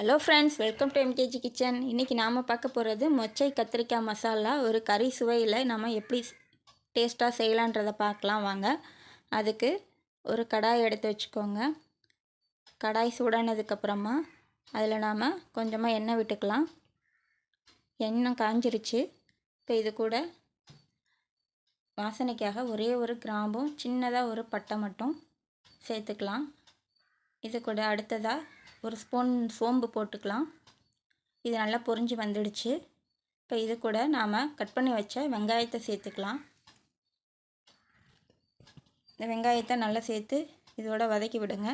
Hello friends welcome to MKG kitchen இன்றைக்கி நாம் பார்க்க போகிறது மொச்சை கத்திரிக்காய் மசாலா ஒரு கறி சுவையில் நம்ம எப்படி டேஸ்ட்டாக செய்யலான்றதை பார்க்கலாம் வாங்க. அதுக்கு ஒரு கடாய் எடுத்து வச்சுக்கோங்க. கடாய் சூடானதுக்கப்புறமா அதில் நாம் கொஞ்சமாக எண்ணெய் விட்டுக்கலாம். எண்ணெய் காஞ்சிருச்சு. இப்போ இது கூட வாசனைக்காக ஒரே ஒரு கிராம்பும் சின்னதாக ஒரு பட்டை மட்டும் சேர்த்துக்கலாம். இது கூட அடுத்ததாக ஒரு ஸ்பூன் சோம்பு போட்டுக்கலாம். இது நல்லா பொரிஞ்சு வந்துடுச்சு. இப்போ இது கூட நாம் கட் பண்ணி வச்ச வெங்காயத்தை சேர்த்துக்கலாம். இந்த வெங்காயத்தை நல்லா சேர்த்து இதோட வதக்கி விடுங்க.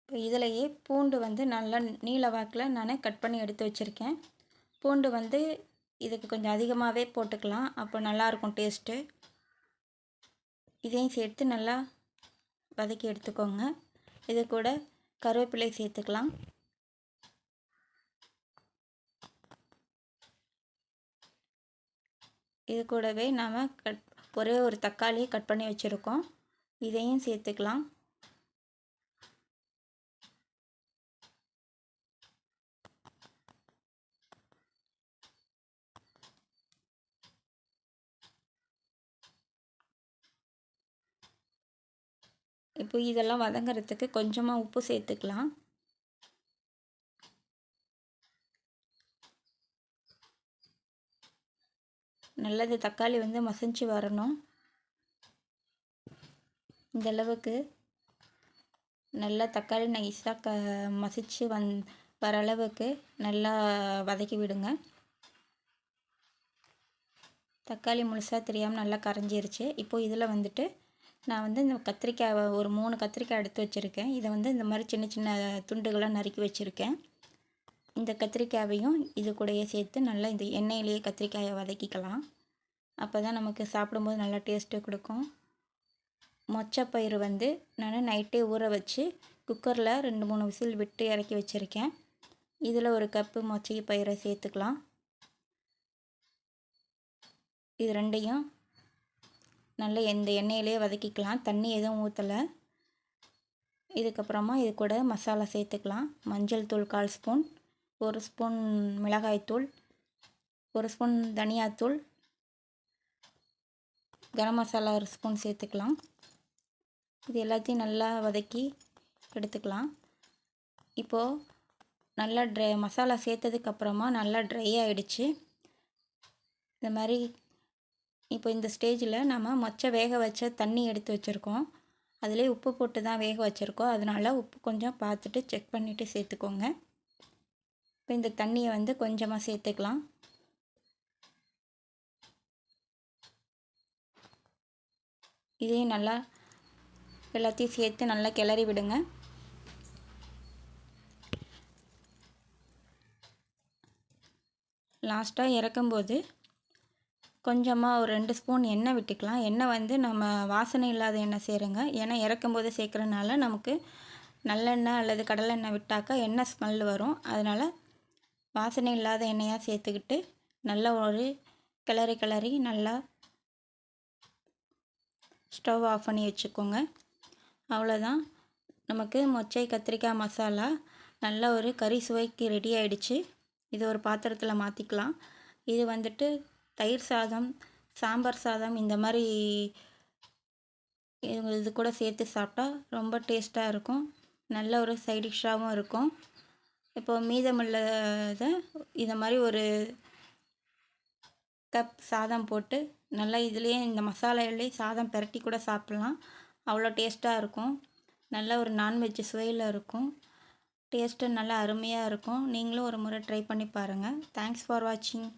இப்போ இதிலையே பூண்டு வந்து நல்லா நீல வாக்கில் நான் கட் பண்ணி எடுத்து வச்சுருக்கேன். பூண்டு வந்து இதுக்கு கொஞ்சம் அதிகமாகவே போட்டுக்கலாம். அப்போ நல்லாயிருக்கும் டேஸ்ட்டு. இதையும் சேர்த்து நல்லா வதக்கி எடுத்துக்கோங்க. இது கூட கருவேப்பிலை சேர்த்துக்கலாம். இது கூடவே நாம் கட் ஒரே ஒரு தக்காளியை கட் பண்ணி வச்சுருக்கோம். இதையும் சேர்த்துக்கலாம். இப்போ இதெல்லாம் வதங்கிறதுக்கு கொஞ்சமாக உப்பு சேர்த்துக்கலாம். நல்லது தக்காளி வந்து மசிஞ்சு வரணும். இந்த அளவுக்கு நல்லா தக்காளி நைஸாக க மசிச்சு வந் வர அளவுக்கு நல்லா வதக்கி விடுங்க. தக்காளி முழுசாக தெரியாமல் நல்லா கரைஞ்சிருச்சு. இப்போது இதில் வந்துட்டு நான் வந்து இந்த கத்திரிக்காய் ஒரு மூணு கத்திரிக்காய் எடுத்து வச்சுருக்கேன். இதை வந்து இந்த மாதிரி சின்ன சின்ன துண்டுகளாக நறுக்கி வச்சுருக்கேன். இந்த கத்திரிக்காயையும் இது கூடயே சேர்த்து நல்லா இந்த எண்ணெயிலேயே கத்திரிக்காயை வதக்கிக்கலாம். அப்போ தான் நமக்கு சாப்பிடும்போது நல்லா டேஸ்ட்டு கொடுக்கும். மொச்சப்பயிறு வந்து நான் நைட்டே ஊற வச்சு குக்கரில் ரெண்டு மூணு விசில் விட்டு இறக்கி வச்சுருக்கேன். இதில் ஒரு கப்பு மொச்சை பயிரை சேர்த்துக்கலாம். இது ரெண்டையும் நல்லா எந்த எண்ணெயிலே வதக்கிக்கலாம். தண்ணி எதுவும் ஊற்றலை இதுக்கப்புறமா இது கூட மசாலா சேர்த்துக்கலாம். மஞ்சள் தூள் கால் ஸ்பூன் ஒரு ஸ்பூன் மிளகாய்த்தூள் ஒரு ஸ்பூன் தனியாத்தூள் கரம் மசாலா ஒரு ஸ்பூன் சேர்த்துக்கலாம். இது எல்லாத்தையும் நல்லா வதக்கி எடுத்துக்கலாம். இப்போது நல்லா ட்ரை மசாலா சேர்த்ததுக்கப்புறமா நல்லா ட்ரை ஆகிடுச்சு இந்த மாதிரி இப்போ இந்த ஸ்டேஜில் நம்ம மொச்சை வேக வச்ச தண்ணி எடுத்து வச்சுருக்கோம். அதிலே உப்பு போட்டு தான் வேக வச்சுருக்கோம். அதனால் உப்பு கொஞ்சம் பார்த்துட்டு செக் பண்ணிவிட்டு சேர்த்துக்கோங்க. இப்போ இந்த தண்ணியை வந்து கொஞ்சமாக சேர்த்துக்கலாம். இதையும் நல்லா எல்லாத்தையும் சேர்த்து நல்லா கிளறி விடுங்க. லாஸ்ட்டாக இறக்கும்போது கொஞ்சமாக ஒரு ரெண்டு ஸ்பூன் எண்ணெய் விட்டுக்கலாம். எண்ணெய் வந்து நம்ம வாசனை இல்லாத எண்ணெய் சேருங்க. ஏன்னா இறக்கும் போது சேர்க்குறதுனால நமக்கு நல்லெண்ணெய் அல்லது கடலெண்ணெய் விட்டாக்கா எண்ணெய் ஸ்மெல் வரும். அதனால் வாசனை இல்லாத எண்ணெயாக சேர்த்துக்கிட்டு நல்லா ஒரு கிளறி கிளறி நல்லா ஸ்டவ் ஆஃப் பண்ணி வச்சுக்கோங்க. அவ்வளோதான் நமக்கு மொச்சை கத்திரிக்காய் மசாலா நல்ல ஒரு கறி சுவைக்கு ரெடி ஆகிடுச்சு இது ஒரு பாத்திரத்தில் மாற்றிக்கலாம் இது வந்துட்டு தயிர் சாதம் சாம்பார் சாதம் இந்த மாதிரி இது கூட சேர்த்து சாப்பிட்டா ரொம்ப டேஸ்ட்டாக இருக்கும். நல்ல ஒரு சைடிஷாகவும் இருக்கும். இப்போது மீதமுள்ளதை இதை மாதிரி ஒரு கப் சாதம் போட்டு நல்லா இதுலேயே இந்த மசாலாவிலே சாதம் பெரட்டி கூட சாப்பிட்லாம். அவ்வளோ டேஸ்ட்டாக இருக்கும். நல்ல ஒரு நான்வெஜ் சுவையில் இருக்கும். டேஸ்ட்டு நல்லா அருமையாக இருக்கும். நீங்களும் ஒரு முறை ட்ரை பண்ணி பாருங்கள் தேங்க்ஸ் ஃபார் வாட்சிங்